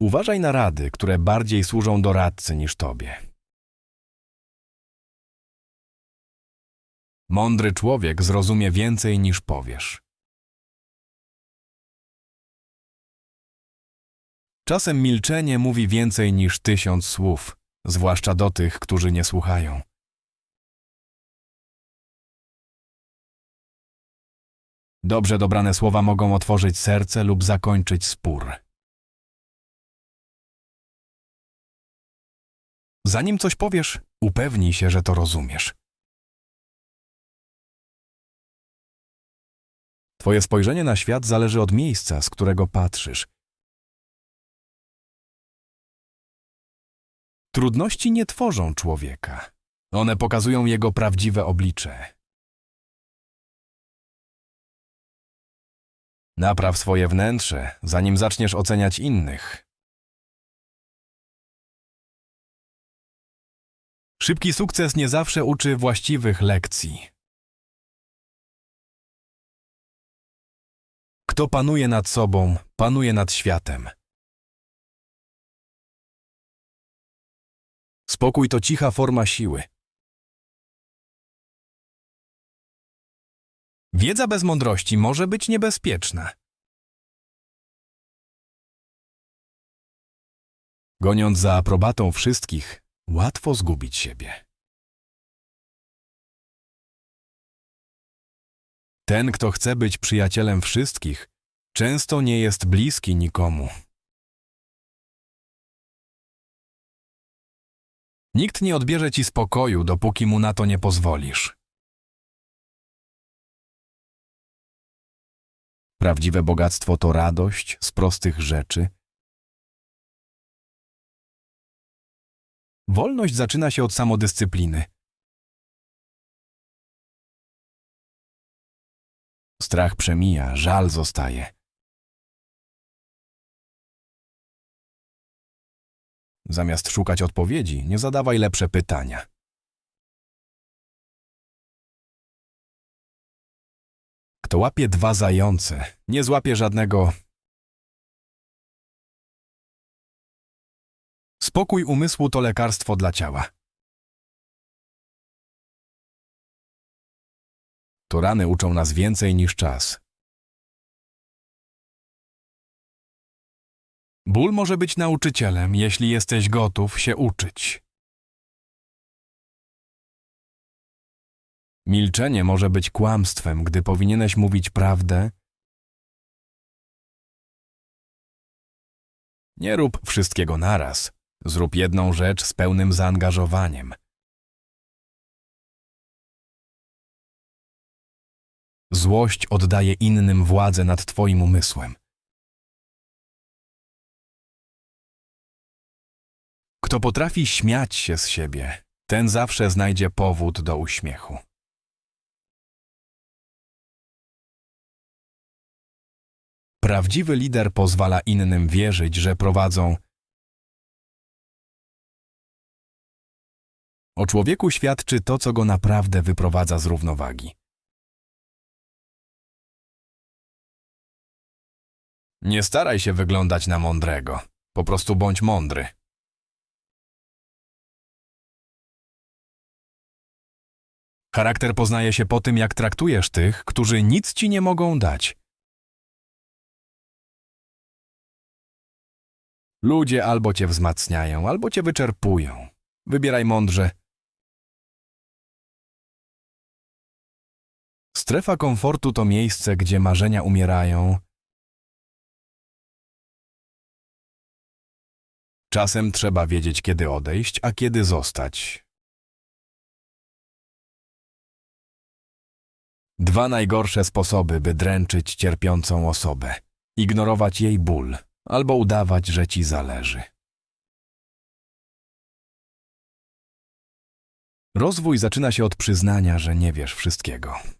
Uważaj na rady, które bardziej służą doradcy niż tobie. Mądry człowiek zrozumie więcej niż powiesz. Czasem milczenie mówi więcej niż tysiąc słów, zwłaszcza do tych, którzy nie słuchają. Dobrze dobrane słowa mogą otworzyć serce lub zakończyć spór. Zanim coś powiesz, upewnij się, że to rozumiesz. Twoje spojrzenie na świat zależy od miejsca, z którego patrzysz. Trudności nie tworzą człowieka. One pokazują jego prawdziwe oblicze. Napraw swoje wnętrze, zanim zaczniesz oceniać innych. Szybki sukces nie zawsze uczy właściwych lekcji. Kto panuje nad sobą, panuje nad światem. Spokój to cicha forma siły. Wiedza bez mądrości może być niebezpieczna. Goniąc za aprobatą wszystkich, łatwo zgubić siebie. Ten, kto chce być przyjacielem wszystkich, często nie jest bliski nikomu. Nikt nie odbierze ci spokoju, dopóki mu na to nie pozwolisz. Prawdziwe bogactwo to radość z prostych rzeczy. Wolność zaczyna się od samodyscypliny. Strach przemija, żal zostaje. Zamiast szukać odpowiedzi, nie zadawaj lepsze pytania. Kto łapie dwa zające, nie złapie żadnego. Spokój umysłu to lekarstwo dla ciała. To rany uczą nas więcej niż czas. Ból może być nauczycielem, jeśli jesteś gotów się uczyć. Milczenie może być kłamstwem, gdy powinieneś mówić prawdę. Nie rób wszystkiego naraz. Zrób jedną rzecz z pełnym zaangażowaniem. Złość oddaje innym władzę nad Twoim umysłem. Kto potrafi śmiać się z siebie, ten zawsze znajdzie powód do uśmiechu. Prawdziwy lider pozwala innym wierzyć, że prowadzą. O człowieku świadczy to, co go naprawdę wyprowadza z równowagi. Nie staraj się wyglądać na mądrego. Po prostu bądź mądry. Charakter poznaje się po tym, jak traktujesz tych, którzy nic ci nie mogą dać. Ludzie albo cię wzmacniają, albo cię wyczerpują. Wybieraj mądrze. Strefa komfortu to miejsce, gdzie marzenia umierają. Czasem trzeba wiedzieć, kiedy odejść, a kiedy zostać. Dwa najgorsze sposoby, by dręczyć cierpiącą osobę: ignorować jej ból albo udawać, że ci zależy. Rozwój zaczyna się od przyznania, że nie wiesz wszystkiego.